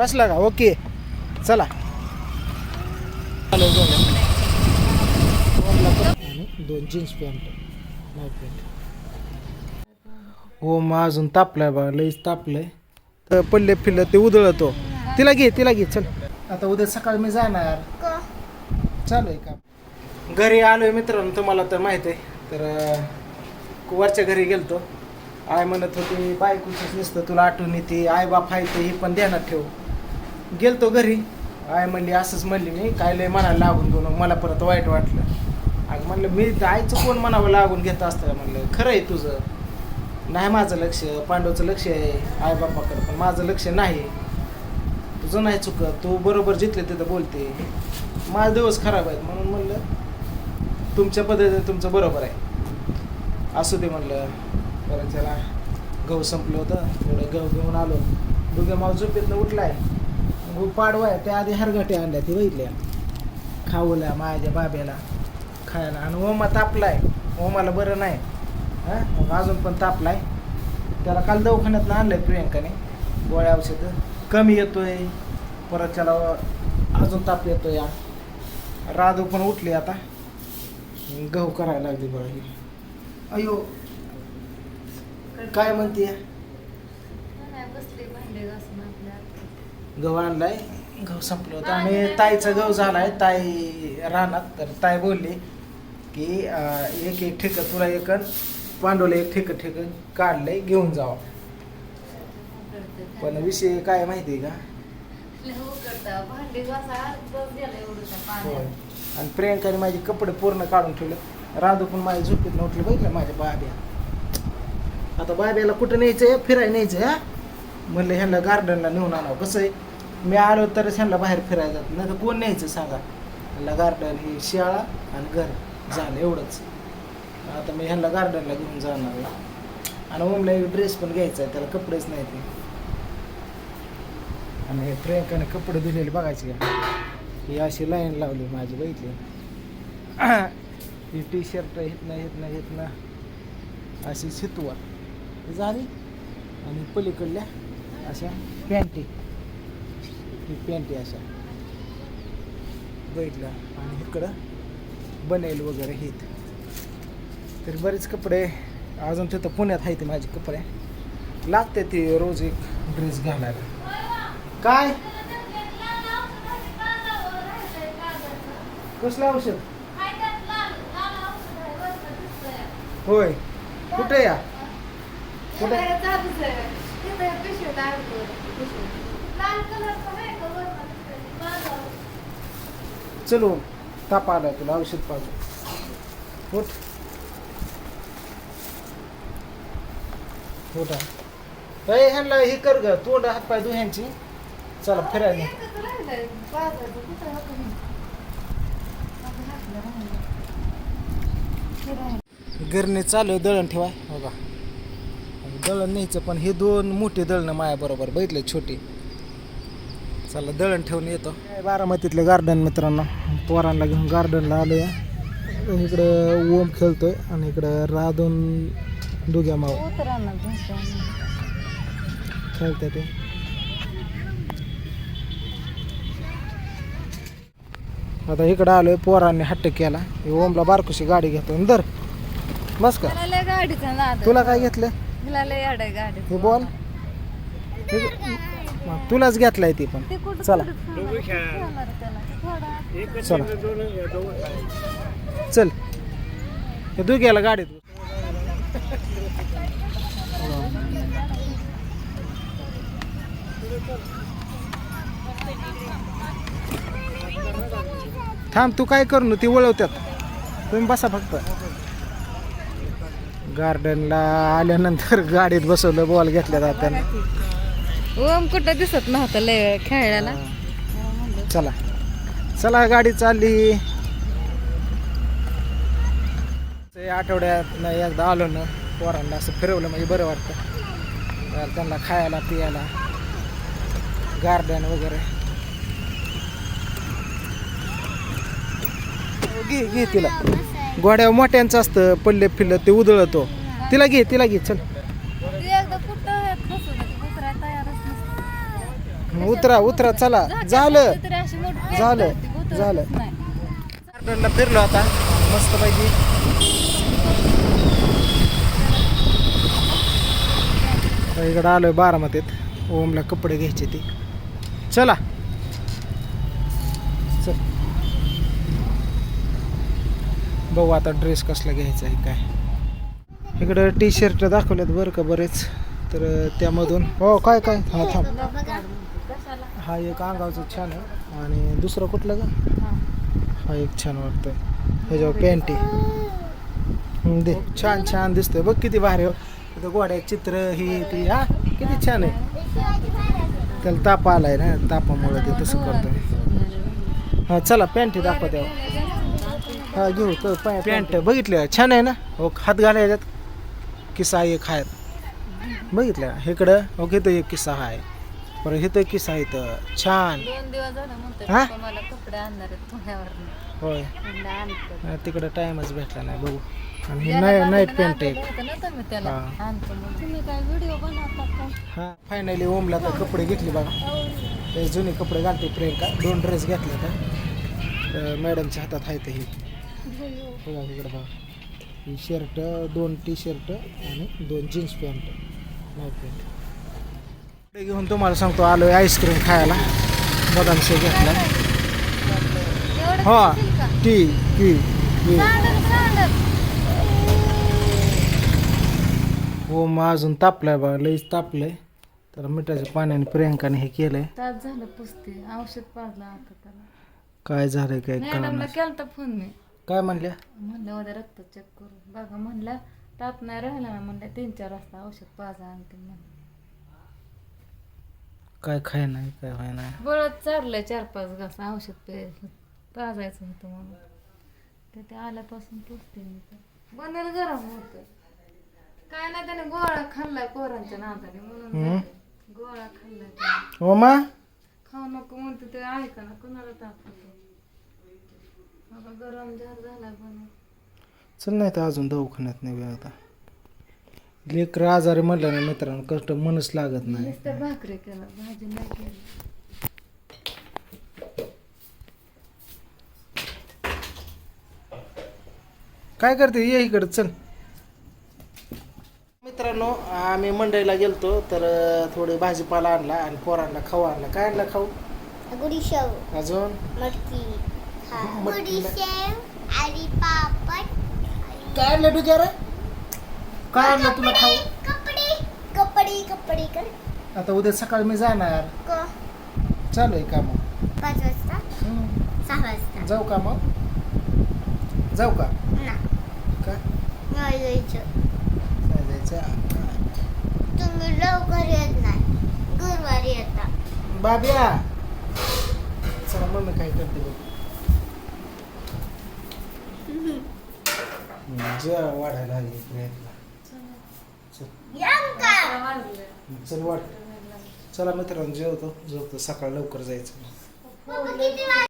बसला का? ओके. चला. दोन जीन्स पॅन्ट नाईट पॅन्ट हो मग अजून तापलाय बघा लईच तापलंय. तर पल्ले फिरलं ते उधळतो. तिला घे तिला घे चल. आता उद्या सकाळी मी जाणार. चालू आहे का घरी आलोय मित्रांनो तुम्हाला तर माहीत आहे. तर वरच्या घरी गेलतो. आय म्हणत होती बायकोच नुसतं तुला आठवण येते. आई बाप आहे ते ही पण ध्यानात ठेव. गेलतो घरी. आय म्हणली असंच म्हणली मी काय लय मनाला लागून घेऊन मला परत वाईट वाटलं. अगं म्हणलं मी आईचं कोण म्हणावं लागून घेत असतं? म्हणलं खरं आहे तुझं. नाही माझं लक्ष पांडवचं लक्ष आहे आई बापाकडं पण माझं लक्ष नाही. तुझं नाही चुकत तू बरोबर जिथले तिथं बोलते. माझा दिवस खराब आहेत म्हणून म्हणलं तुमच्या पद्धतीने तुमचं बरोबर आहे. असू दे म्हणलं. परत त्याला गहू संपलं होतं थोडं गहू घेऊन आलो. दुग्या माव झोपेतनं उठलाय. पाडवा पाडवाय त्या आधी हरगटे आणल्या ती बघितल्या. खाऊल्या माझ्या बाब्याला खायला. आणि ओमा तापलाय. ओमाला बरं नाही. हां? मग अजून पण तापलाय. त्याला काल दवाखान्यातनं आणलंय प्रियंकाने. गोळ्या औषधं. कमी येतोय. परत त्याला अजून ताप येतोय. या राधू पण उठली आता. गहू करायला लागली बघा अयो. काय म्हणते गहू आणलाय. गहू संपलं होतं. आणि ताईचा गहू झालाय. ताई रानात. तर ताई बोलली की अं, एक एक ठेक तुला एक अन पांडवला एक ठेक ठेक काढलंय घेऊन जावा. पण विषय काय माहिती आहे का होय. आणि प्रियंकाने माझे कपडे पूर्ण काढून ठेवले. राधू पण माझ्या झोपेत नव्हते बघितलं माझ्या बाब्या? आता बाब्याला कुठं न्यायचंय? फिरायला न्यायचंय हा? म्हणलं ह्यांना गार्डनला नेऊन आणावं. कसं आहे? मी आलो तरच ह्यांना बाहेर फिरायला जात. नाही तर कोण न्यायचं सांगा? ह्यांना गार्डन ही शाळा आणि घर झालं एवढंच. आता मी ह्यांना गार्डनला घेऊन जाणार आहे. आणि ओमला एक ड्रेस पण घ्यायचा आहे त्याला कपडेच नाही ते आणि हे प्रियंकाने कपडे दिलेले बघायचे का? ही अशी लाईन लावली माझी बघितली. ही टी शर्ट येत नाही येत नाही येत ना अशी शितवा. झाली. आणि पलीकडल्या अशा पॅन्टी. ही पॅन्टी अशा. बघितलं आणि इकडं बनेल वगैरे हेत तर बरेच कपडे अजून तिथं पुण्यात आहेत माझे कपडे. लागते ते रोज एक ड्रेस घालायला. काय? कसलं औषध? होय. कुठे या? कुठे? चलो ताप आलाय तुला औषध पाहिजे होत होता अय ह्यांना हे कर ग तोंड हात पाय धु ह्यांची चला फिरायला गिरणी चालू दळण ठेवाय. बघा. दळण न्यायचं पण हे दोन मोठे दळणं माझ्याबरोबर बघितले छोटी. चला दळण ठेवून येतो. बारामतीतलं गार्डन मित्रांनो पोरांना घेऊन गार्डनला आलो या इकडं ओम खेळतोय आणि इकडं राधून दुग्या माव. खेळते ते. आता इकडं आलोय पोरांनी हट्ट केला. ओमला बारकुशी गाडी घेतो दर बस का तुला काय घेतलं? लय गाडी हे बॉल. तुलाच घेतलाय ती पण. ते कुठं चला. कुठं खेळणार त्याला? थोडा. चला. चल. हे तू गेला गाडीत. थांब तू काय करू ती वळवत्यात. तुम्ही बसा फक्त. गार्डनला आल्यानंतर गाडीत बसवलं बॉल घेतल्या जात्यानं ओम कुठं दिसत नव्हतं लय खेळायला. चला. चला गाडी चालली. ते आठवड्यात एकदा आलो ना पोरांना असं फिरवलं म्हणजे बरं वाटतं. त्यांना खायला पियाला गार्डन वगैरे. घे घे तिला. गोड्या मोठ्यांचं असतं पल्ले फिरलं ते उधळतो. तिला घे तिला घे चल. उतरा उतरा चला. झालं. झालं. झालं. गार्डनला फिरलो आता. मस्त पैकी. इकडं आलोय बारामतीत. ओमला कपडे घ्यायचे ते. चल. बघू आता ड्रेस कसला घ्यायचा आहे काय. इकडं टी शर्ट दाखवल्यात बरं का बरेच. तर त्यामधून हो काय काय? हा थांब. हा एक अंगावचं छान आहे. आणि दुसरं कुठलं का हा. एक छान वाटतंय. ह्याच्यावर पॅन्टी दे. छान छान दिसतंय. बघ किती भारी हो. इथं गोड्या चित्र ही ती हा किती छान आहे. त्याला ताप आलाय ना तापामुळे ते तसं करतोय. हा चला पॅन्ट दाखवा तेव्हा हा घेऊ तर पॅन्ट बघितलं? छान आहे ना? हो हात घालायच्यात किस्सा एक आहे बघितलं? इकडं ओके तर एक किस्सा आहे परत इथं एक किस्सा आहे इथं. छान. दोन दिवस झालं म्हणतोय हा? पप्पा मला कपडे आणणार आहेत पुण्यावरनं. होय. हा, तिकडं टाइमच भेटला नाही बघू. आणि हे नाईट नाईट पॅन्ट आणलेलं आहे होतं ना तुम्ही त्याला हा. आणतो म्हणून. तुम्ही काय व्हिडिओ बनवता का? हा फायनली ओमला तर कपडे घेतले बघा. ते जुने कपडे घालते प्रियंका. दोन ड्रेस घेतले तर मॅडमच्या हातात आहे ते ही. बघा बघा. ही शर्ट दोन टी शर्ट आणि दोन जीन्स पॅन्ट नाईट पॅन्ट कपडे घेऊन तुम्हाला सांगतो आलोय आईस्क्रीम खायला. बदाम शेक घेतला हा? टी सांडल. हो मग अजून तापलाय बघा लईच तापलंय. तर मिठाच्या पाण्याने प्रियंकाने हे केलंय. तास झालं पुसते औषध पाजलं आता त्याला. काय झालंय काय कळणार. केलता फोन मी. काय म्हणल्या? म्हणलं उद्या रक्त चेक करू. बघा म्हणलं ताप नाही राहिला ना म्हणलं तीन चार वाजता औषध पाजा आणते म्हणलं काय खाय नाही काय व्हाय नाही. बळत चाललंय चार पाच घास औषध पे पाजायचं होतं म्हणून. तर ते आल्यापासून पुसते मी तर. बनेल गरम होत. काय नाही त्याने गोळा खाल्लाय पोरांच्या नादाने म्हणून. गोळा खाल्लाय त्याने. हो मा? खाऊ नको म्हणते ते ऐका ना कुणाला ताप होतो? गरम झार चल नाही तर अजून दवाखान्यात नाही वेळ आता. लेकर आजारी म्हणलं ना मित्रांनो कष्ट मनच लागत नाही. नुसतं भाकरी केलं भाजी नाही केली. काय करते? ये इकडं चल. मित्रांनो आम्ही मंडईला गेलतो तर थोडी भाजीपाला आणला आणि पोरांना खाऊ आणला. काय आणला खाऊ? अजून? मटकी. आणि पापड काय आणलं डुक्या रे? काय आणलं तुला खाऊ? कपडे कपडे कपडे कर. आता उद्या सकाळी मी जाणार. क? चालू आहे का मग पाच वाजता? सहा वाजता. जाऊ का मग? जाऊ का? ना. का नाही जायचं. नाही जायचं? तुम्ही लवकर येत नाही. गुरुवारी येता. बाब्या! चला मम्मी काय करते बघ. जेव्हा वाढायला लागली प्रयत्न. चल. वाढ. चला मित्रांनो जेवतो झोपतो. सकाळ लवकर जायचं.